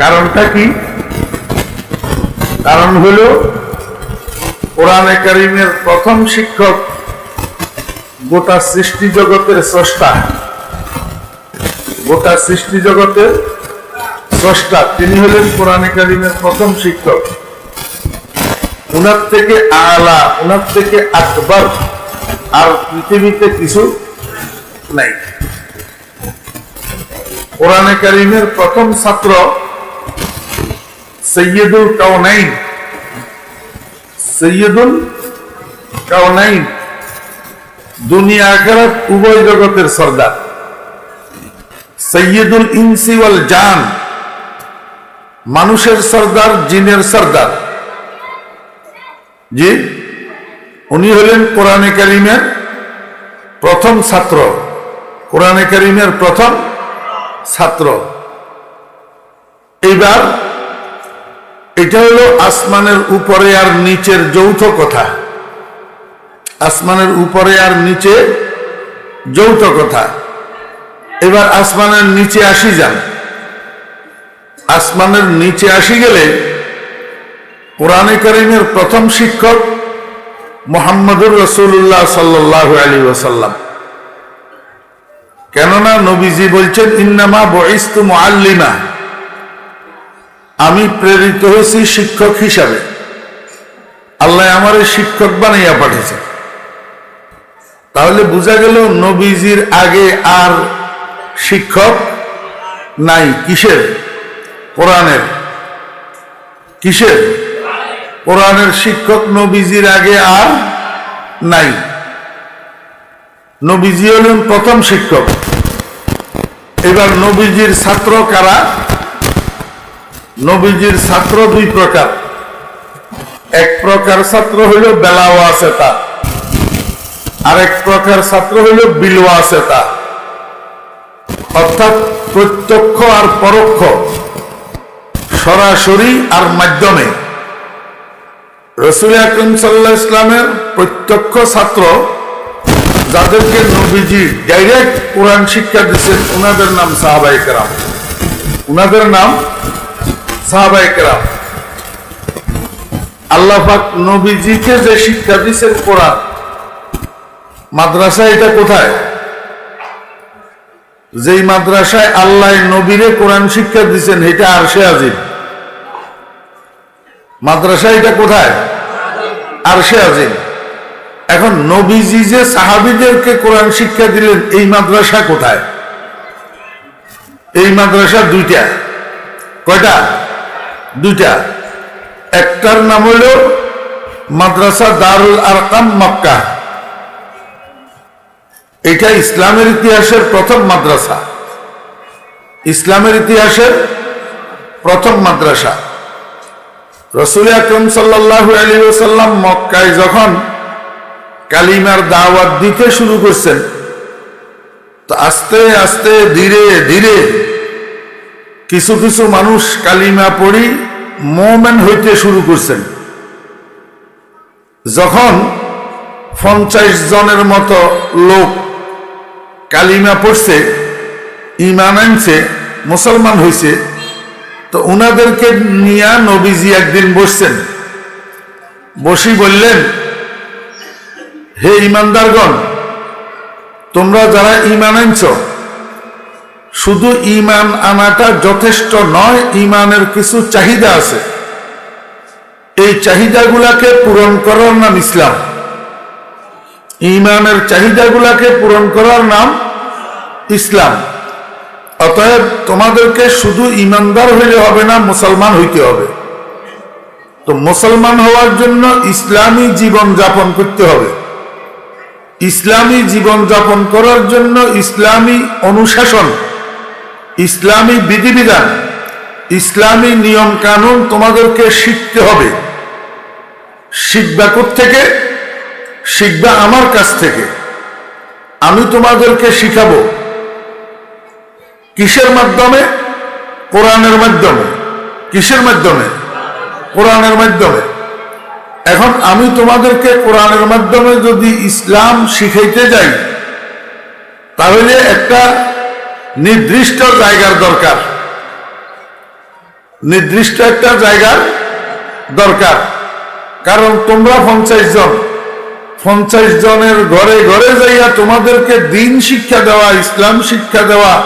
কারণটা কি? কারণ হল, কোরআনে কারিমের প্রথম শিক্ষক গোটা সৃষ্টি জগতের স্রষ্টা। গোটা সৃষ্টি জগতের স্রষ্টা, তিনি হলেন কোরআনে কারিমের প্রথম শিক্ষক। উনার থেকে আলা, উনার থেকে আকবর, আর পৃথিবীতে কিছু নাই। কোরআনে কারিমের প্রথম ছাত্র সৈয়দুল কাউনাইন সৈয়দুল কাউনাইন দুনিয়া আখেরাত উভয় জগতের সর্দার। সৈয়দুল ইনসি ওয়াল জান, মানুষের সর্দার, জিনের সর্দার। জি, উনি হলেন কোরআনে কারিমের প্রথম ছাত্র। কোরআনে কারিমের প্রথম ছাত্র। এইবার এটা হলো আসমানের উপরে আর নিচের যৌথ কথা। আসমানের উপরে আর নিচে যৌথ কথা। এবার আসমানের নিচে আসি যান। আসমানের নিচে আসি গেলে কোরআনে করিমের প্রথম শিক্ষক মোহাম্মদুর রসুল্লাহ সাল্লাহ আলী ওসাল্লাম কেননা নবীজি বলছেন, ইন্নামা বয়স্তু মোয়াল্লিমা আমি প্রেরিত হয়েছি শিক্ষক হিসাবে। আল্লাহ আমার শিক্ষক বানাইয়া পাঠিয়েছে তাহলে বোঝা গেল নবীজির আগে আর শিক্ষক নাই, কিসের? কোরআনের। কিসের? কোরআনের শিক্ষক নবীজির আগে আর নাই। নবীজি হলেন প্রথম শিক্ষক। এবার নবীজির ছাত্র কারা? নবীজির ছাত্র দুই প্রকার। এক প্রকার ছাত্র হইল বেলাও আছে তা আরেক প্রকার ছাত্র হইল বিলওয়া আছে তা অর্থাৎ প্রত্যক্ষ আর পরোক্ষ, সরাসরি আর মাধ্যমে। রসুল আকরম সাল্লাহ ইসলামের প্রত্যক্ষ ছাত্র, যাদেরকে নবীজি ডাইরেক্ট কোরআন শিক্ষা দিচ্ছেন ওনাদের নাম সাহাবাই ওনাদের নাম সাহাবাই কেরাম। আল্লাহ পাক নবীজিকে যে শিক্ষা দিচ্ছেন কোরআন মাদ্রাসা এটা কোথায়? যেই মাদ্রাসায় আল্লাহ নবীরে কোরআন শিক্ষা দিচ্ছেন এটা আর সে মাদ্রাসা এটা কোথায়? আর সে এখন নবীজি যে সাহাবিদেরকে কোরআন শিক্ষা দিলেন, এই মাদ্রাসা কোথায়? এই মাদ্রাসা দুইটা। কয়টা? দুইটা। একটার নাম হল মাদ্রাসা দারুল আরকাম মক্কা। এটা ইসলামের ইতিহাসের প্রথম মাদ্রাসা। ইসলামের ইতিহাসের প্রথম মাদ্রাসা। রসুল আকরম সাল্লাহ আলী ওসাল্লাম মক্কায় যখন কালিমার দাওয়াত দিতে শুরু করছেন, তো আস্তে আস্তে ধীরে ধীরে কিছু কিছু মানুষ কালিমা পড়ি মোমেন হইতে শুরু করছেন। যখন পঞ্চাশ জনের মতো লোক কালিমা পড়ছে ইমান আনছে, মুসলমান হয়েছে তো ওনাদেরকে নিয়ে নবীজি একদিন বসছেন। বসি বললেন, হে ইমানদারগণ তোমরা যারা ইমান আনছ শুধু ইমান আনাটা যথেষ্ট নয় ইমানের কিছু চাহিদা আছে। এই চাহিদাগুলাকে পূরণ করার নাম ইসলাম। ইমানের চাহিদাগুলাকে পূরণ করার নাম ইসলাম। অতএব তোমাদেরকে শুধু ইমানদার হইলে হবে না, মুসলমান হইতে হবে। তো মুসলমান হওয়ার জন্য ইসলামী জীবন যাপন করতে হবে। ইসলামী জীবন যাপন করার জন্য ইসলামী অনুশাসন ইসলামী বিধিবিধান, ইসলামী নিয়ম কানুন তোমাদেরকে শিখতে হবে। শিখবা থেকে শিখবা আমার কাছ থেকে। আমি তোমাদেরকে শিখাবো। কিসের মাধ্যমে? কোরআনের মাধ্যমে। কিসের মাধ্যমে? কোরআনের মাধ্যমে। এখন আমি তোমাদেরকে কোরআনের মাধ্যমে যদি ইসলাম শিখাইতে যাই, তাহলে একটা নির্দিষ্ট জায়গার দরকার। নির্দিষ্ট একটা জায়গার দরকার। কারণ তোমরা পঞ্চাশ জন। পঞ্চাশ জনের ঘরে ঘরে যাইয়া তোমাদেরকে দিন শিক্ষা দেওয়া, ইসলাম শিক্ষা দেওয়া,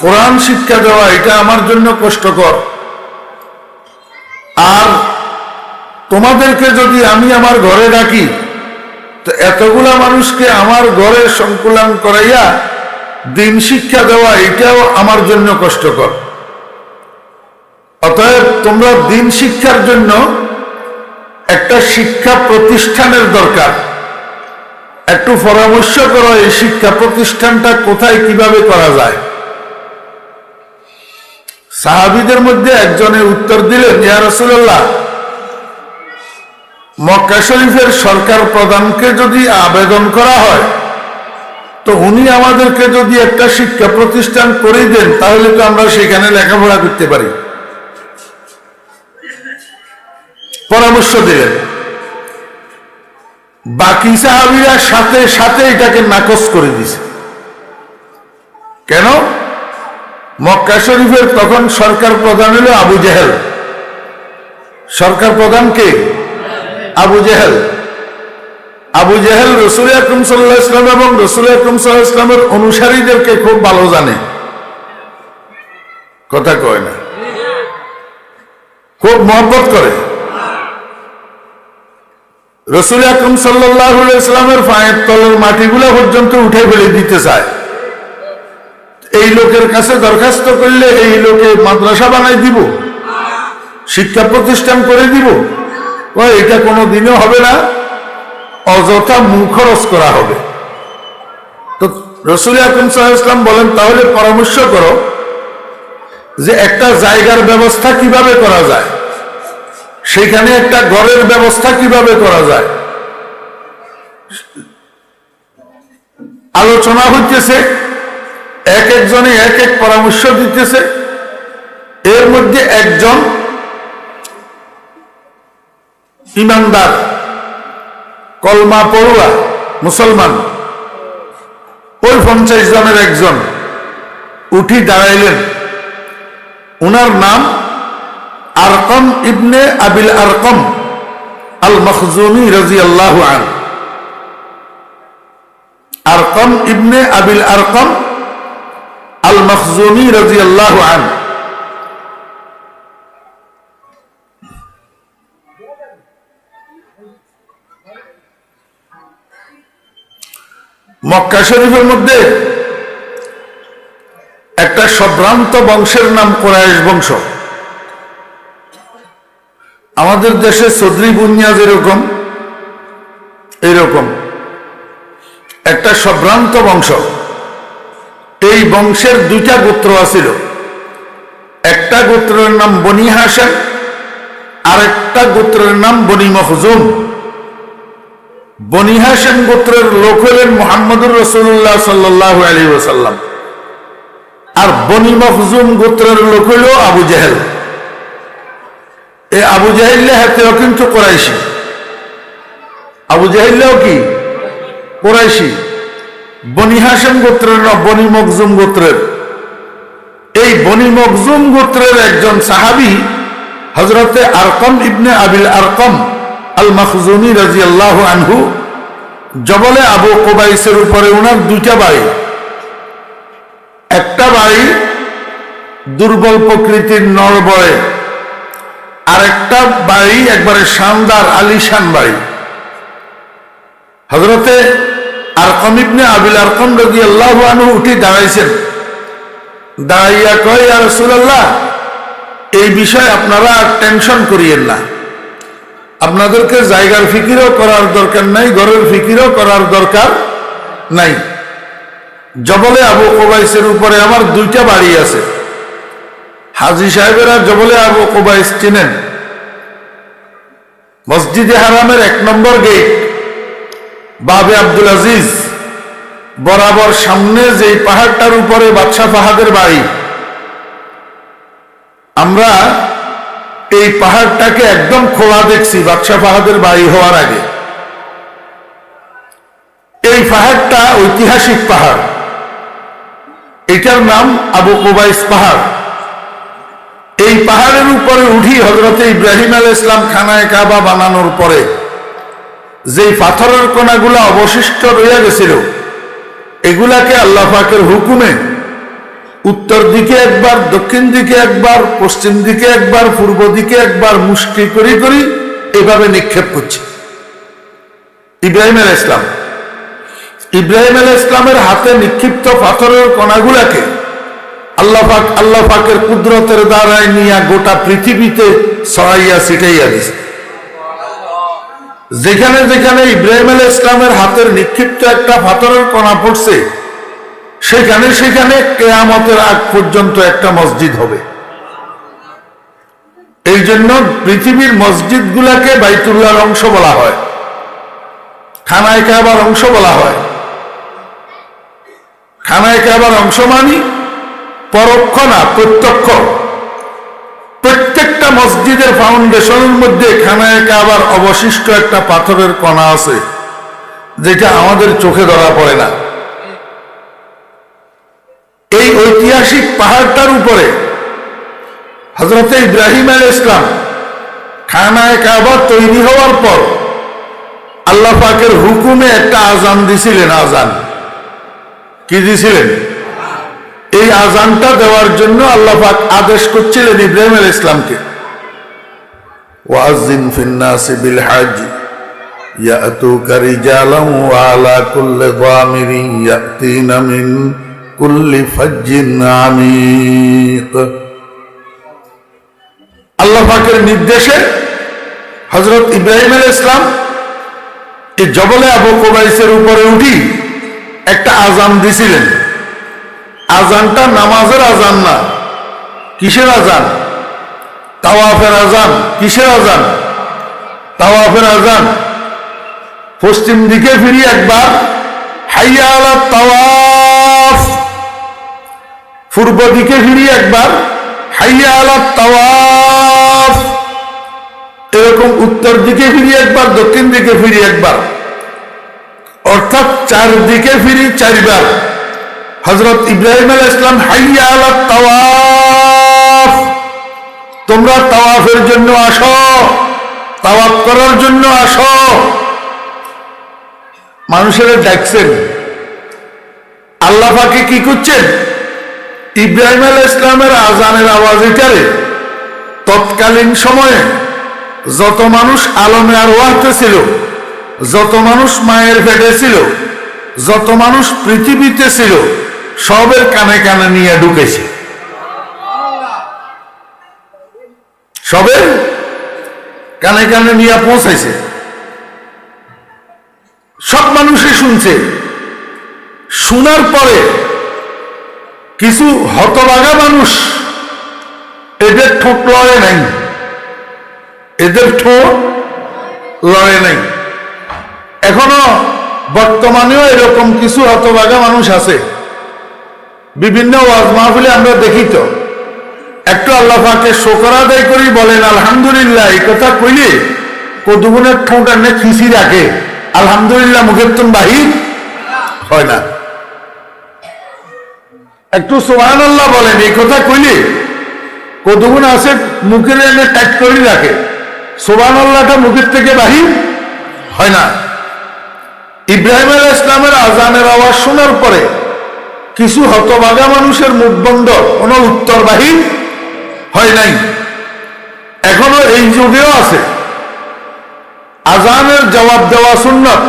কোরআন শিক্ষা দেওয়া, এটা আমার জন্য কষ্টকর। আর তোমাদেরকে যদি আমি আমার ঘরে ডাকি, তো এতগুলা মানুষকে আমার ঘরে সংকুলন করাইয়া দিন শিক্ষা দেওয়া, এটাও আমার জন্য কষ্টকর। অতএব তোমরা দিন শিক্ষার জন্য একটা শিক্ষা প্রতিষ্ঠানের দরকার। একটু পরামর্শ করো, এই শিক্ষা প্রতিষ্ঠানটা কোথায়, কীভাবে করা যায়। সাহাবিদের মধ্যে একজনের উত্তর দিলেন, ইয়া রসুল্লাহ মক্কা শরীফের সরকার প্রধানকে যদি আবেদন করা হয় তো উনি আমাদেরকে যদি একটা শিক্ষা প্রতিষ্ঠান করে দেন, তাহলে তো আমরা সেখানে লেখাপড়া করতে পারি। পরামর্শ দিলেন বাকি সাহাবিরা সাথে সাথে এটাকে নাকচ করে দিছে কেন? মক্কা শরীফের তখন সরকার প্রধান হলো আবু জেহেল। সরকার প্রধান কে? আবু জেহেল। আবু জেহেল রসুল আকরম সাল্লাহ ইসলাম এবং রসুল আকরম সাল্লাহ ইসলামের অনুসারীদেরকে খুব ভালো জানে। কথা কয় না। খুব মহব্বত করে। রসুল আকরম সাল্লাহ ইসলামের পায়ের তলের মাটিগুলো পর্যন্ত উঠে ফেলে দিতে চায়। এই লোকের কাছে দরখাস্ত করলে এই লোকে মাদ্রাসা বানাই দিব, শিক্ষা প্রতিষ্ঠান করে দিব। এটা কোনো দিনও হবে না। অযথা মুখরস করা হবে। তো রসুল আকরম সাল্লাম বলেন, তাহলে পরামর্শ করো যে একটা জায়গার ব্যবস্থা কীভাবে করা যায়? সেখানে একটা ঘরের ব্যবস্থা কীভাবে করা যায়? আলোচনা হইতেছে, এক একজনে এক এক পরামর্শ দিতেছে। এর মধ্যে একজন ইমানদার কলমা পড়ুয়া, মুসলমান। ওই পঞ্চাশ জনের একজন উঠি দাঁড়াইলেন। উনার নাম আরকম ইবনে আবিল আরকম আল মখজুমি রাজি আল্লাহ আন। আরকম ইবনে আবিল আরকম আল মখজুমি রাজি আল্লাহ আন। মক্কা শরীফের মধ্যে একটা সম্ভ্রান্ত বংশের নাম কোরআশ বংশ। আমাদের দেশে চৌধুরী বুনিয়া যেরকম এইরকম একটা সম্ভ্রান্ত বংশ। এই বংশের দুইটা গোত্র আছিল। একটা গোত্রের নাম বনি হাসান আর একটা গোত্রের নাম বনি মখজুম। বনি হাসেন গোত্রের লোক হলেন মোহাম্মদুর রসুল্লাহ সাল্লাহ আলী ওসাল্লাম আর বনি মখজুম গোত্রের লোক হইল আবু জাহেল। এই আবু জাহিল্লা হাতেও কিন্তু কোরাইশি। আবু জাহিল্লাও কি? কোরাইশি। বনি হাসেম গোত্রের না বনি মকজুম গোত্রের। এই বনি মকজুম গোত্রের একজন সাহাবি হজরতে আরকম ইবনে আবিল আরকম আল মখজুমি রাজি আল্লাহ আনহু জবলে আবু কোবাইসের উপরে ওনার দুইটা বাড়ি। একটা বাড়ি দুর্বল প্রকৃতির নরবরে আরেকটা বাড়ি একবারে শানদার, আলিশান বাড়ি। হজরতে আরকম ইবনে আবিল আরকম রবি আল্লাহ আনহু উঠে দাঁড়াইছেন। দাঁড়াইয়া কয় আর রসুল্লাহ এই বিষয়ে আপনারা আর টেনশন করিয়েন না। আপনাদেরকে জায়গার ফিকিরও করার দরকার নাই, ঘরের ফিকিরও করার দরকার নাই। জবলে আবু কোবাইসের উপরে আমার দুইটা বাড়ি আছে। হাজি সাহেবেরা জবলে আবু কোবাইস চিনেন। মসজিদে হারামের এক নম্বর গেট, বাবে আব্দুল আজিজ, বরাবর সামনে যে পাহাড়টার উপরে বাদশাহ ফাহাদের বাড়ি। আমরা এই পাহাড়টাকে একদম খোলা দেখছি, বাদশাহ ফাহাদের বাড়ি হওয়ার আগে। এই পাহাড়টা ঐতিহাসিক পাহাড়। এটার নাম আবু কুবাইস পাহাড়। এই পাহাড়ের উপরে উঠি হজরতে ইব্রাহিম আল ইসলাম খানায় কাবা বানানোর পরে, যেই পাথরের কণাগুলা অবশিষ্ট রয়ে গেছিল, এগুলাকে আল্লাহ পাকের হুকুমে উত্তর দিকে একবার, দক্ষিণ দিকে একবার, পশ্চিম দিকে একবার, পূর্ব দিকে একবার মুষ্টি করি করি এভাবে নিক্ষেপ করছে। ইব্রাহিম আল ইসলাম ইব্রাহিম আল ইসলামের হাতে নিক্ষিপ্ত পাথরের কণাগুলাকে আল্লাহ পাক, আল্লাহ কুদরতের দ্বারায় নিয়ে গোটা পৃথিবীতে ছড়াইয়া ছিটাইয়া দিছে। যেখানে যেখানে ইব্রাহিম আল ইসলামের হাতের নিক্ষিপ্ত একটা পাথরের কণা পড়ছে সেখানে সেখানে কেয়ামতের আগ পর্যন্ত একটা মসজিদ হবে। এই জন্য পৃথিবীর মসজিদ গুলাকে বাইতুল্লাহর অংশ বলা হয়। খানায় কাবার অংশ বলা হয়। খানায় কাবার অংশ মানি পরোক্ষ না, প্রত্যক্ষ। প্রত্যেকটা মসজিদের ফাউন্ডেশনের মধ্যে খানায় কাবার অবশিষ্ট একটা পাথরের কণা আছে, যেটা আমাদের চোখে ধরা পড়ে না। এই ঐতিহাসিক পাহাড়টার উপরে হজরত ইব্রাহিম আল ইসলাম খানায় কাবার তৈরি হওয়ার পর আল্লাহ পাকের হুকুমে একটা আজান দিছিলেন আজান কি দিছিলেন? এই আজানটা দেওয়ার জন্য আল্লাহ পাক আদেশ করছিলেন ইব্রাহিম আল ইসলামকে ওয়াজিন ফিন্নাসি বিল হাজ, ইয়াতুকা রিজালাম ওয়া কুল্লি ইয়াতিনা মিন كل فج عميق আল্লাহ পাকের নির্দেশে হজরত ইব্রাহিম আল ইসলাম এই জবলে আবু কোবাইসের উপরে উঠি একটা আজান দিছিলেন আজানটা নামাজের আজান না কিসের আজান তাওয়াফের আজান কিসের আজান তাওয়াফের আজান পশ্চিম দিকে ফিরি একবার হাইয়া আলা তাওয়াফ পূর্ব দিকে ফিরি একবার, হাইয়া আলা তাওয়াফ। এরকম উত্তর দিকে ফিরি একবার, দক্ষিণ দিকে ফিরি একবার। অর্থাৎ চারদিকে ফিরি চারবার। হজরত ইব্রাহিম আল ইসলাম হাইয়া আলা তাওয়াফ। তোমরা তাওয়াফের জন্য আসো, তাওয়াফ করার জন্য আসো। মানুষেরা ডাকছেন আল্লাহ পাকে কি করছেন ইব্রাহিম আল ইসলামের আজানের আওয়াজ এটারে তৎকালীন সময়ে যত মানুষ আলমে আর ওয়াতে ছিল, যত মানুষ মায়ের ফেটে ছিল, যত মানুষ পৃথিবীতে ছিল, সবের কানে কানে নিয়ে ঢুকেছে। সবের কানে কানে নিয়ে পৌঁছাইছে সব মানুষই শুনছে। শোনার পরে কিছু হতবাগা মানুষ এদের ঠোঁট লড়ে নাই। এদের ঠোঁট লড়ে নাই। এখনও বর্তমানেও এরকম কিছু হতবাগা মানুষ আছে। বিভিন্ন ওয়াজ মাহফিলে আমরা দেখি তো। একটু আল্লাহ পাকে শোকর আদায় করি, বলেন, আলহামদুলিল্লাহ, এই কথা কইলে কদুগুনের ঠোঁট এনে খিসি রাখে। আলহামদুলিল্লাহ, মুখের তুম বাহির হয় না। একটু সোহান আল্লাহ বলেন, এই কথা কইলে কতগুণ আছে মুখের এনে টাইট করে রাখে? সোহান আল্লাহটা মুখের থেকে বাহির হয় না। ইব্রাহিম আল ইসলামের আজানের আওয়াজ শোনার পরে কিছু হতবাগা মানুষের মুখ বন্ধ, কোন উত্তর বাহির হয় নাই। এখনও এই যুগেও আছে। আজানের জবাব দেওয়া সুন্নত,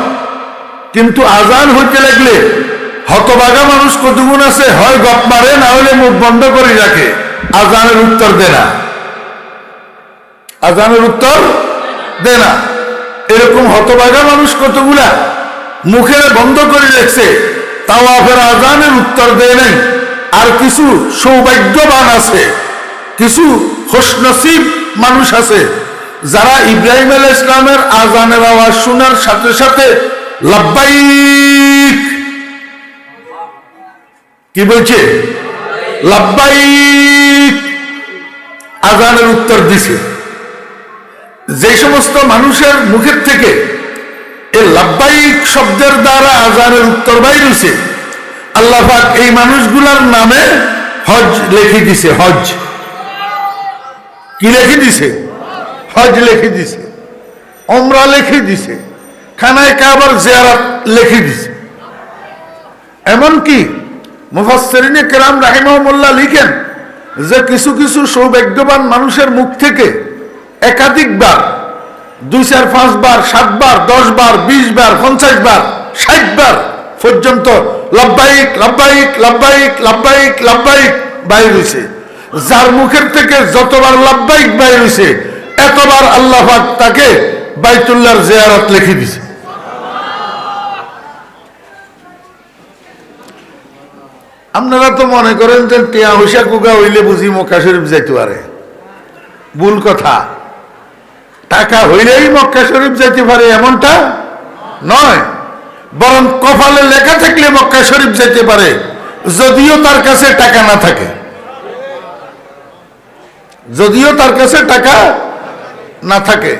কিন্তু আজান হইতে লাগলে হতবাগা মানুষ কতগুণ আছে? হয় গপ মারে, না হলে মুখ বন্ধ করে রাখে। আজানের উত্তর দে না। আজানের উত্তর দে না। এরকম হতবাগা মানুষ কতগুলা? মুখে বন্ধ করে রেখছে। তাও আপনার আজানের উত্তর দেয় নাই। আর কিছু সৌভাগ্যবান আছে। কিছু হোসনসিব মানুষ আছে। যারা ইব্রাহিম আল ইসলামের আজানের আওয়াজ শোনার সাথে সাথে লাব্বাইক কি বলছে? লাব্বাইক আজানের উত্তর দিছে। যে সমস্ত মানুষের মুখের থেকে এই লাব্বাইক শব্দের দ্বারা আজানের উত্তর বাইর হয়েছে আল্লাহাক এই মানুষগুলার নামে হজ লিখে দিছে হজ কি লিখে দিছে? হজ লিখে দিছে ওমরা লিখে দিছে, খানায় কাবার জিয়ারাত লিখে দিছে। এমনকি মুফাসসিরিনে কেরাম রাহিমাহুল্লাহ লিখেন যে কিছু কিছু সৌভাগ্যবান মানুষের মুখ থেকে একাধিকবার, দুই চার, পাঁচ বার, সাত বার, দশ বার, বিশ বার, পঞ্চাশ বার, ষাট বার পর্যন্ত লব্বাইক লব্বাইক লব্বাইক লব্বাইক লব্বাইক বাইর হয়েছে যার মুখের থেকে যতবার লব্বাইক বাইর হয়েছে এতবার আল্লাহভাক তাকে বাইতুল্লাহর জিয়ারত লিখে দিছে। আপনারা তো মনে করেন যে টিয়া হইসা কুকা হইলে বুঝি মক্কা শরীফ যাইতে পারে। ভুল কথা। টাকা হইলেই মক্কা শরীফ যাইতে পারে এমনটা নয়। বরং কপালে লেখা থাকলে মক্কা শরীফ যাইতে পারে, যদিও তার কাছে টাকা না থাকে। যদিও তার কাছে টাকা না থাকে।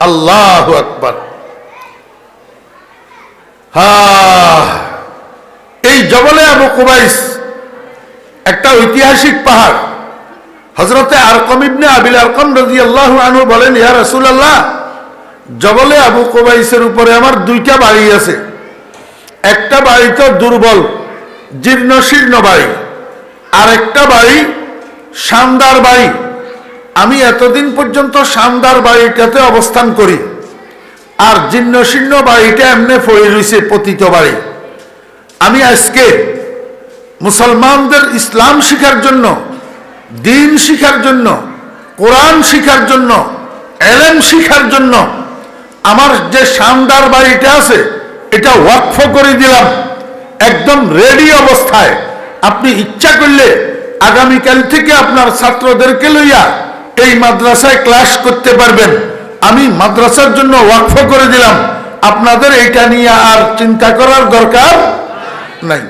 আল্লাহ আকবার। হা জবলে আবু কুবাইস একটা ঐতিহাসিক পাহাড়। হজরতে আরকম ইবনে আবিল আরকম রাজি আল্লাহ আনু বলেন, ইয়া রাসূলুল্লাহ, জবলে আবু কুবাইসের উপরে আমার দুইটা বাড়ি আছে। একটা বাড়ি তো দুর্বল, জীর্ণ শীর্ণ বাড়ি, আর একটা বাড়ি শানদার বাড়ি। আমি এতদিন পর্যন্ত শানদার বাড়িটাতে অবস্থান করি, আর জীর্ণ শীর্ণ বাড়িটা এমনি ফয়ে রয়েছে পতিত বাড়ি। আজকে মুসলমানদের ইসলাম শিখার জন্য, দিন শিখার জন্য, কোরআন শিখার জন্য, এলেম শিখার জন্য আমার যে শানদার বাড়িটা আছে, এটা ওয়াকফ করে দিলাম। একদম রেডি অবস্থায়। আপনি ইচ্ছা করলে আগামীকাল থেকে আপনার ছাত্রদেরকে লইয়া এই মাদ্রাসায় ক্লাস করতে পারবেন। আমি মাদ্রাসার জন্য ওয়াকফ করে দিলাম। আপনাদের এটা নিয়ে আর চিন্তা করার দরকার নাই